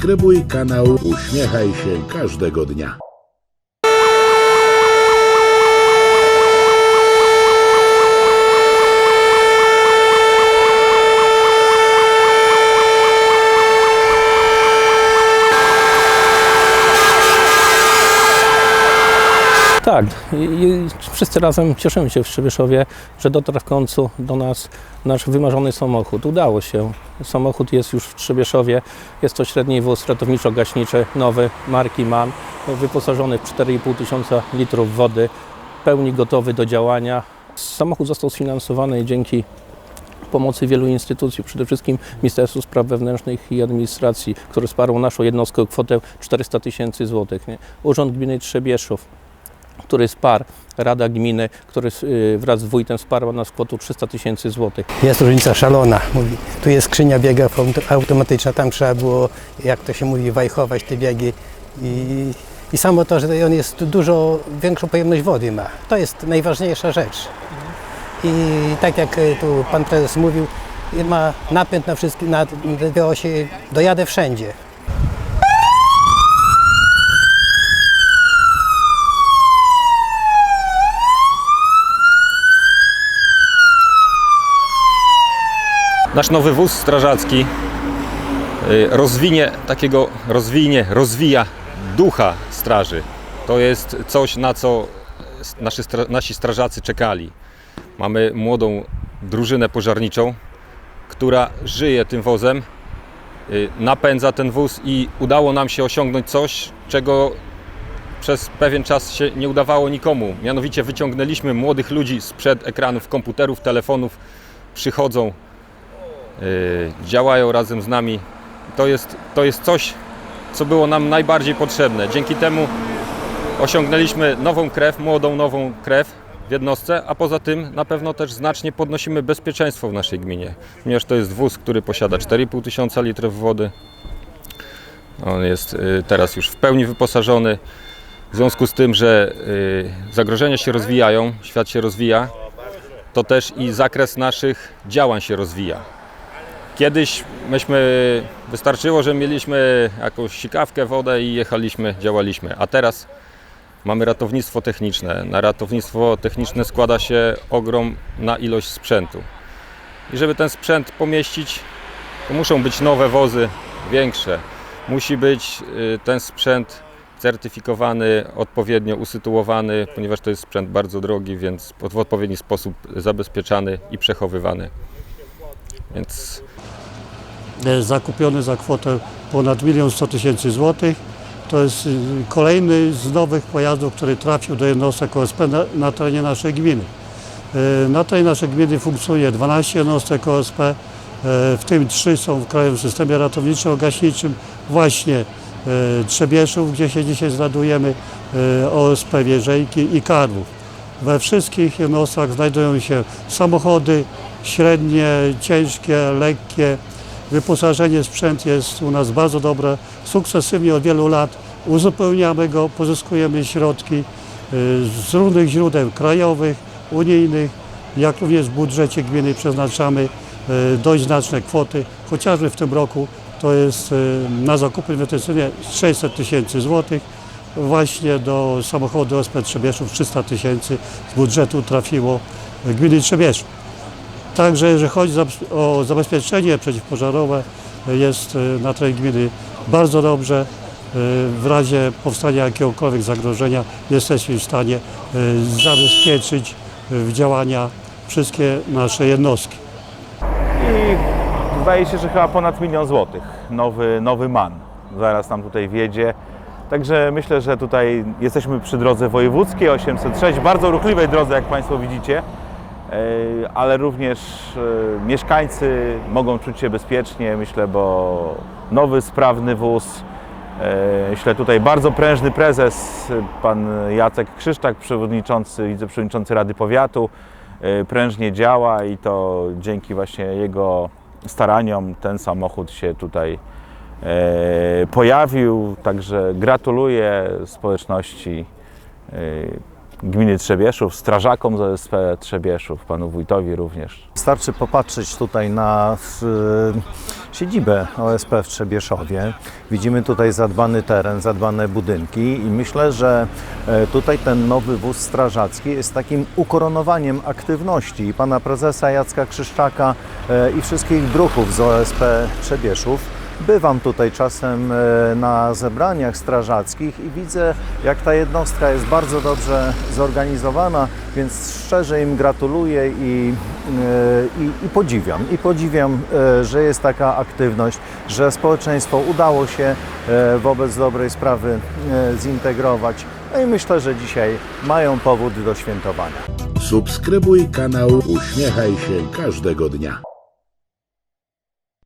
Subskrybuj kanał Uśmiechaj się każdego dnia. Tak, i, wszyscy razem cieszymy się w Przybyszоwie, że dotarł w końcu do nas nasz wymarzony samochód. Udało się. Samochód jest już w Przybyszowie. Jest to średni wóz ratowniczo-gaśniczy, nowy, marki MAN, wyposażony w 4,5 tysiąca litrów wody, pełni gotowy do działania. Samochód został sfinansowany dzięki pomocy wielu instytucji, przede wszystkim Ministerstwu Spraw Wewnętrznych i Administracji, które wsparło naszą jednostkę kwotę 400 tysięcy złotych. Urząd Gminy Trzebieszów, który wsparł, Rada Gminy, który y, wraz z wójtem wsparła nas kwotą 300 tysięcy złotych. Jest różnica szalona. Mówi, tu jest skrzynia biegów aut- automatyczna, tam trzeba było, jak to się mówi, wajchować te biegi. I, I samo to, że on jest dużo większą pojemność wody ma. To jest najważniejsza rzecz. I tak jak e, tu pan prezes mówił, ma napęd na wszystkie, na osie, dojadę wszędzie. Nasz nowy wóz strażacki y, rozwinie takiego, rozwinie, rozwija ducha straży. To jest coś, na co nasi, nasi strażacy czekali. Mamy młodą drużynę pożarniczą, która żyje tym wozem, y, napędza ten wóz i udało nam się osiągnąć coś, czego przez pewien czas się nie udawało nikomu. Mianowicie wyciągnęliśmy młodych ludzi sprzed ekranów komputerów, telefonów, przychodzą, działają razem z nami. To jest, to jest coś, co było nam najbardziej potrzebne. Dzięki temu osiągnęliśmy nową krew, młodą nową krew w jednostce, a poza tym na pewno też znacznie podnosimy bezpieczeństwo w naszej gminie, ponieważ to jest wóz, który posiada 4,5 tysiąca litrów wody. On jest y, teraz już w pełni wyposażony. W związku z tym, że y, zagrożenia się rozwijają, świat się rozwija, to też i zakres naszych działań się rozwija. Kiedyś myśmy, wystarczyło, że mieliśmy jakąś sikawkę, wodę i jechaliśmy, działaliśmy, a teraz mamy ratownictwo techniczne. Na ratownictwo techniczne składa się ogromna ilość sprzętu. I żeby ten sprzęt pomieścić, to muszą być nowe wozy, większe. Musi być y, ten sprzęt certyfikowany, odpowiednio usytuowany, ponieważ to jest sprzęt bardzo drogi, więc w odpowiedni sposób zabezpieczany i przechowywany. Więc e, zakupiony za kwotę ponad 1 100 tysięcy złotych. To jest y, kolejny z nowych pojazdów, który trafił do jednostek OSP na, na terenie naszej gminy. E, Na terenie naszej gminy funkcjonuje 12 jednostek OSP, e, w tym 3 są w Krajowym Systemie Ratowniczo-Gaśniczym, właśnie Trzebieszów, gdzie się dzisiaj znajdujemy, OSP Wierzejki i Karłów. We wszystkich jednostkach znajdują się samochody średnie, ciężkie, lekkie. Wyposażenie sprzęt jest u nas bardzo dobre. Sukcesywnie od wielu lat uzupełniamy go, pozyskujemy środki y, z różnych źródeł krajowych, unijnych, jak również w budżecie gminy przeznaczamy y, dość znaczne kwoty. Chociażby w tym roku to jest y, na zakupy inwestycyjne 600 tysięcy złotych. Właśnie do samochodu OSP Trzebieszów 300 tysięcy z budżetu trafiło gminy Trzebieszów. Także jeżeli chodzi o zabezpieczenie przeciwpożarowe, jest y, na terenie gminy bardzo dobrze. Y, W razie powstania jakiegokolwiek zagrożenia jesteśmy w stanie y, zabezpieczyć w działania wszystkie nasze jednostki. i zdaje się, że chyba ponad milion złotych. Nowy, nowy MAN zaraz nam tutaj wjedzie. Także myślę, że tutaj jesteśmy przy drodze wojewódzkiej 806, bardzo ruchliwej drodze, jak Państwo widzicie, E, ale również e, mieszkańcy mogą czuć się bezpiecznie, myślę, bo nowy, sprawny wóz. E, Myślę tutaj bardzo prężny prezes, pan Jacek Krzysztak, przewodniczący, wiceprzewodniczący Rady Powiatu, prężnie działa i to dzięki właśnie jego staraniom ten samochód się tutaj pojawił. Także gratuluję społeczności e, gminy Trzebieszów, strażakom z OSP Trzebieszów, panu wójtowi również. Wystarczy popatrzeć tutaj na y, siedzibę OSP w Trzebieszowie. Widzimy tutaj zadbany teren, zadbane budynki i myślę, że e, tutaj ten nowy wóz strażacki jest takim ukoronowaniem aktywności pana prezesa Jacka Krzyszczaka e, i wszystkich druhów z OSP Trzebieszów. Bywam tutaj czasem e, na zebraniach strażackich i widzę, jak ta jednostka jest bardzo dobrze zorganizowana, więc szczerze im gratuluję i, e, i, i podziwiam. I podziwiam, e, że jest taka aktywność, że społeczeństwo udało się wobec dobrej sprawy zintegrować. No i myślę, że dzisiaj mają powód do świętowania. Subskrybuj kanał Uśmiechaj się każdego dnia.